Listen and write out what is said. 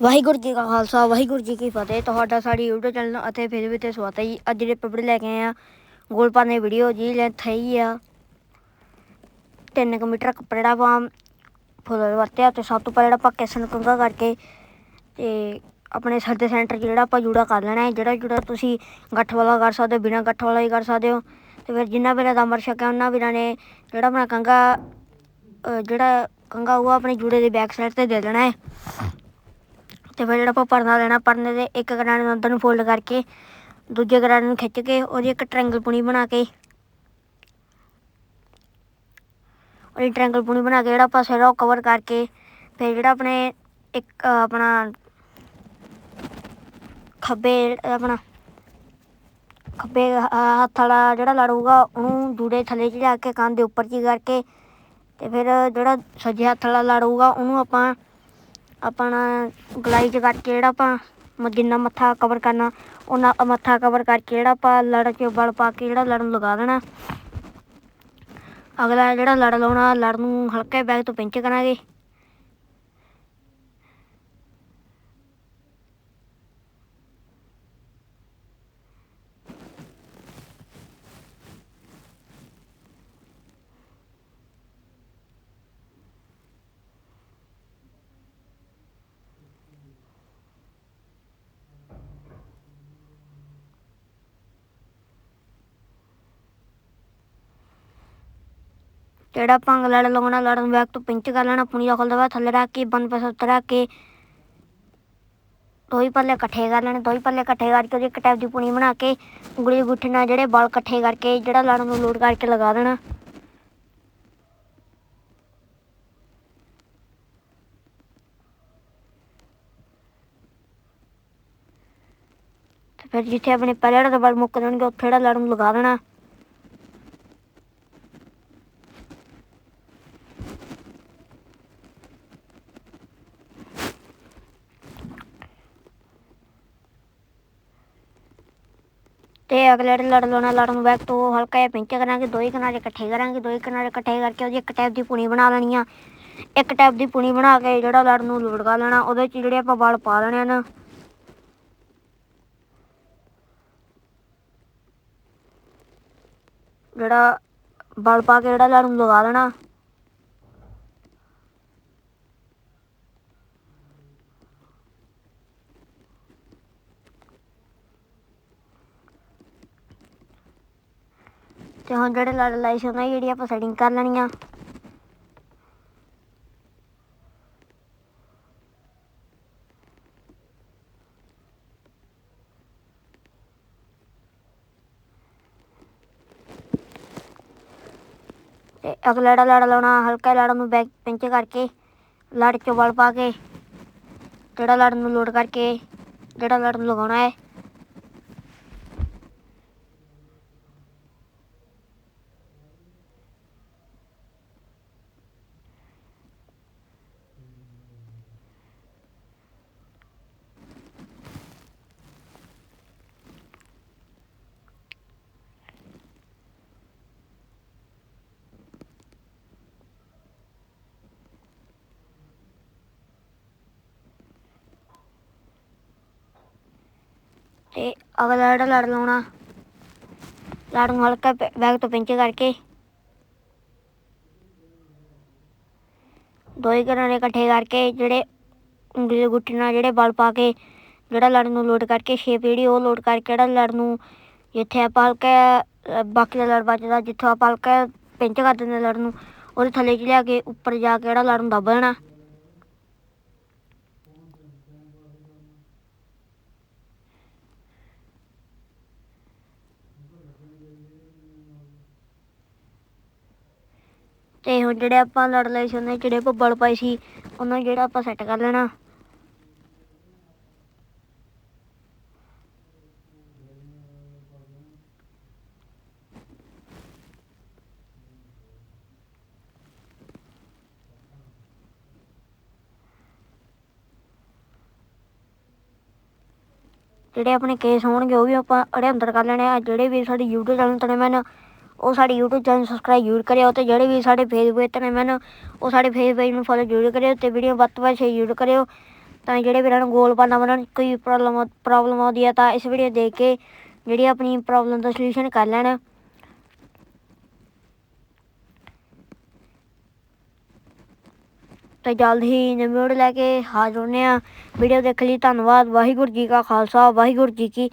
ਵਾਹਿਗੁਰੂ ਜੀ ਕਾ ਖਾਲਸਾ, ਵਾਹਿਗੁਰੂ ਜੀ ਕੀ ਫਤਿਹ। ਤੁਹਾਡਾ ਸਾਡੀ YouTube ਚੈਨਲ ਅਤੇ ਫੇਸਬੁੱਕ ਤੇ ਸਵਾਗਤ ਹੈ ਜੀ। ਅੱਜ ਜਿਹੜੇ ਪੇਪਰ ਲੈ ਕੇ ਆਏ ਆ ਗੋਲਪਾਨ ਦੀ ਵੀਡੀਓ ਜੀ ਲੈਂਥ ਹੈਗੀ ਆ। 3 ਮੀਟਰ ਕੱਪੜਾ ਆਪਾਂ ਫੁੱਲ ਵਰਤਿਆ ਤੇ ਸਭ ਤੋਂ ਪਹਿਲਾਂ ਆਪਾਂ ਕੈਸਨ ਕੰਗਾ ਕਰਕੇ ਤੇ ਆਪਣੇ ਸਿਰ ਦੇ ਸੈਂਟਰ 'ਚ ਜਿਹੜਾ ਆਪਾਂ ਜੂੜਾ ਕਰ ਲੈਣਾ ਹੈ। ਜਿਹੜਾ ਜੂੜਾ ਤੁਸੀਂ ਗੱਠ ਵਾਲਾ ਕਰ ਸਕਦੇ ਹੋ, ਬਿਨਾਂ ਗੱਠ ਵਾਲਾ ਹੀ ਕਰ ਸਕਦੇ ਹੋ। ਤੇ ਫਿਰ ਜਿੰਨਾ ਵੀਰਾਂ ਦਾ ਅਮਰ ਸ਼ੱਕ ਹੈ ਉਹਨਾਂ ਵੀਰਾਂ ਨੇ ਜਿਹੜਾ ਆਪਣਾ ਕੰਗਾ ਜਿਹੜਾ ਕੰਗਾ ਉਹ ਆਪਣੇ ਜੂੜੇ ਦੇ ਬੈਕ ਸਾਈਡ ਤੇ ਦੇ ਲੈਣਾ ਹੈ। ਤੇ ਫਿਰ ਜਿਹੜਾ ਆਪਾਂ ਪਰਨਾ ਲੈਣਾ ਪਰਨੇ ਦੇ ਇੱਕ ਗਰਾਣੇ ਨੂੰ ਅੰਦਰ ਨੂੰ ਫੋਲਡ ਕਰਕੇ ਦੂਜੇ ਗਰਾਣੇ ਨੂੰ ਖਿੱਚ ਕੇ ਉਹਦੀ ਇੱਕ ਟ੍ਰਾਇੰਗਲ ਪੁਣੀ ਬਣਾ ਕੇ। ਉਹਦੀ ਟ੍ਰਾਇੰਗਲ ਪੁਣੀ ਬਣਾ ਕੇ ਜਿਹੜਾ ਆਪਾਂ ਸਿਰ ਉਹ ਕਵਰ ਕਰਕੇ ਫਿਰ ਜਿਹੜਾ ਆਪਣੇ ਇੱਕ ਆਪਣਾ ਖੱਬੇ ਆਪਣਾ ਖੱਬੇ ਹੱਥ ਵਾਲਾ ਜਿਹੜਾ ਲੜੂਗਾ ਉਹਨੂੰ ਜੂੜੇ ਥੱਲੇ 'ਚ ਲਿਆ ਕੇ ਕੰਨ ਦੇ ਉੱਪਰ 'ਚ ਹੀ ਕਰਕੇ ਤੇ ਫਿਰ ਜਿਹੜਾ ਸੱਜੇ ਹੱਥ ਵਾਲਾ ਲੜੂਗਾ ਉਹਨੂੰ ਆਪਾਂ ਆਪਣਾ ਗਲਾਈ 'ਚ ਕਰਕੇ ਜਿਹੜਾ ਆਪਾਂ ਜਿੰਨਾ ਮੱਥਾ ਕਵਰ ਕਰਨਾ ਉਹਨਾਂ ਮੱਥਾ ਕਵਰ ਕਰਕੇ ਜਿਹੜਾ ਆਪਾਂ ਲੜ ਕੇ ਬਲ ਪਾ ਕੇ ਜਿਹੜਾ ਲੜਨ ਲਗਾ ਦੇਣਾ। ਅਗਲਾ ਜਿਹੜਾ ਲੜ ਲਾਉਣਾ ਲੜ ਨੂੰ ਹਲਕੇ ਬੈਗ ਤੋਂ ਪਿੰਚ ਕਰਾਂਗੇ। ਜਿਹੜਾ ਆਪਾਂ ਲੜ ਲਾਉਣਾ ਲੜ ਨੂੰ ਬੈਗ ਤੋਂ ਪਿੰਚ ਕਰ ਲੈਣਾ, ਪੁਣੀ ਦਾ ਬਾਅਦ ਥੱਲੇ ਰੱਖ ਕੇ ਬੰਦ ਪਾਸੇ ਉੱਤੇ ਰੱਖ ਕੇ। ਦੋਈ ਪੱਲੇ ਇਕੱਠੇ ਕਰ ਲੈਣੇ ਦੋਈ ਪੱਲੇ ਇਕੱਠੇ ਕਰਕੇ ਉਹਦੀ ਇੱਕ ਟੈਪ ਦੀ ਪੁਣੀ ਬਣਾ ਕੇ, ਉਂਗਲੀ ਦੇ ਗੁੱਠੇ ਨਾਲ ਜਿਹੜੇ ਬਲ ਇਕੱਠੇ ਕਰਕੇ, ਜਿਹੜਾ ਲੜ ਨੂੰ ਲੋਡ ਕਰਕੇ ਲਗਾ ਦੇਣਾ। ਫਿਰ ਜਿੱਥੇ ਆਪਣੇ ਪਹਿਲੇ ਜਿਹੜਾ ਬਲ ਮੁੱਕ ਜਾਣਗੇ, ਉੱਥੇ ਜਿਹੜਾ ਲੜ ਨੂੰ ਲਗਾ ਦੇਣਾ। ਤੇ ਅਗਲੇ ਜਿਹੜੇ ਲੜ ਲਾਉਣਾ, ਲੜਨ ਨੂੰ ਬੈਕ ਤੋਂ ਹਲਕਾ ਜਿਹਾ ਪਿੰਚ ਕਰਾਂਗੇ ਦੋ ਹੀ ਕਿਨਾਰੇ ਇਕੱਠੇ ਕਰਾਂਗੇ ਦੋ ਹੀ ਕਿਨਾਰੇ ਇਕੱਠੇ ਕਰਕੇ ਉਹਦੀ ਇੱਕ ਟੈਪ ਦੀ ਪੁਣੀ ਬਣਾ ਲੈਣੀ ਆ। ਇੱਕ ਟੈਪ ਦੀ ਪੁਣੀ ਬਣਾ ਕੇ ਜਿਹੜਾ ਲੜ ਨੂੰ ਲੋਡ ਲੈਣਾ, ਉਹਦੇ ਚ ਜਿਹੜੇ ਆਪਾਂ ਵਲ ਪਾ ਲੈਣੇ ਹਨ ਜਿਹੜਾ ਵਲ ਪਾ ਕੇ ਜਿਹੜਾ ਲੜ ਨੂੰ ਲਗਾ ਦੇਣਾ ਤੇ ਹੁਣ ਜਿਹੜੇ ਲੜ ਲਾਈ ਸੀ ਉਹਨਾਂ ਦੀ ਜਿਹੜੀ ਆਪਾਂ ਸੈਟਿੰਗ ਕਰ ਲੈਣੀ ਆ। ਤੇ ਅਗਲਾ ਜਿਹੜਾ ਲੜ ਲਾਉਣਾ, ਹਲਕਾ ਲੜ ਨੂੰ ਬੈਕ ਪਿੰਚ ਕਰਕੇ, ਲੜ ਚ ਵਲ ਪਾ ਕੇ, ਜਿਹੜਾ ਲੜ ਨੂੰ ਲੋਡ ਕਰਕੇ, ਜਿਹੜਾ ਲੜ ਨੂੰ ਲਗਾਉਣਾ ਹੈ। ਤੇ ਅਗਲਾ ਜਿਹੜਾ ਲੜ ਲਾਉਣਾ ਲੜ ਨੂੰ ਹਲਕਾ ਬੈਗ ਤੋਂ ਪਿੰਚ ਕਰਕੇ। ਦੋ ਹੀ ਕਿਨਾਰੇ ਇਕੱਠੇ ਕਰਕੇ ਜਿਹੜੇ ਉਂਗਲੀ ਦੇ ਗੁੱਟੀ ਨਾਲ ਜਿਹੜੇ ਬਲ ਪਾ ਕੇ ਜਿਹੜਾ ਲੜ ਨੂੰ ਲੋਡ ਕਰਕੇ ਸ਼ੇਪ ਜਿਹੜੀ ਉਹ ਲੋਡ ਕਰਕੇ ਜਿਹੜਾ ਲੜ ਨੂੰ ਜਿੱਥੇ ਆਪਾਂ ਹਲਕਾ ਬਾਕੀ ਦਾ ਲੜ ਬਚਦਾ ਜਿੱਥੋਂ ਆਪਾਂ ਹਲਕਾ ਪਿੰਚ ਕਰ ਦਿੰਦੇ ਲੜ ਨੂੰ, ਉਹਦੇ ਥੱਲੇ ਚ ਲਿਆ ਕੇ ਉੱਪਰ ਜਾ ਕੇ ਜਿਹੜਾ ਲੜ ਨੂੰ ਦੱਬ ਦੇਣਾ। ਤੇ ਹੁਣ ਜਿਹੜੇ ਆਪਾਂ ਲੜ ਲਏ ਸੀ, ਉਹਨਾਂ 'ਚ ਜਿਹੜੇ ਆਪਾਂ ਬਲ ਪਾਏ ਸੀ, ਉਹਨਾਂ ਨੂੰ ਜਿਹੜਾ ਆਪਾਂ ਸੈੱਟ ਕਰ ਲੈਣਾ। ਜਿਹੜੇ ਆਪਣੇ ਕੇਸ ਹੋਣਗੇ, ਉਹ ਵੀ ਆਪਾਂ ਅੜੇ ਅੰਦਰ ਕਰ ਲੈਣੇ ਆ। ਜਿਹੜੇ ਵੀ ਸਾਡੇ YouTube ਚੈਨਲ ਤੇ ਮੈਨ ਉਹ ਸਾਡੇ YouTube ਚੈਨਲ ਸਬਸਕ੍ਰਾਈਬ ਜ਼ਰੂਰ ਕਰਿਓ ਤੇ ਜਿਹੜੇ ਵੀ ਸਾਡੇ ਫੇਸਬੁੱਕ ਤੇ ਨੇ ਮੈਨ ਉਹ ਸਾਡੇ ਫੇਸਬੁੱਕ ਨੂੰ ਫੋਲੋ ਜ਼ਰੂਰ ਕਰਿਓ ਤੇ ਵੀਡੀਓ ਵੱਧ ਤੋਂ ਵੱਧ ਸ਼ੇਅਰ ਜ਼ਰੂਰ ਕਰਿਓ। ਤਾਂ ਜਿਹੜੇ ਵੀਰਾਂ ਨੂੰ ਗੋਲ ਪਾਣਾ ਬਣਾਉਣ 'ਚ ਕੋਈ ਪ੍ਰੋਬਲਮ ਪ੍ਰੋਬਲਮ ਆਉਂਦੀ ਹੈ ਤਾਂ ਇਸ ਵੀਡੀਓ ਦੇਖ ਕੇ ਜਿਹੜੀ ਆਪਣੀ ਪ੍ਰੋਬਲਮ ਦਾ ਸੋਲੂਸ਼ਨ ਕਰ ਲੈਣ। ਤੇ ਜਲਦ ਹੀ ਨਵੀਂ ਵੀਡੀਓ ਲੈ ਕੇ ਹਾਜ਼ਰ ਹੁੰਦੇ ਆ। ਵੀਡੀਓ ਦੇਖਣ ਲਈ, ਧੰਨਵਾਦ, ਵਾਹਿਗੁਰੂ ਜੀ ਕਾ ਖਾਲਸਾ, ਵਾਹਿਗੁਰੂ ਜੀ ਕੀ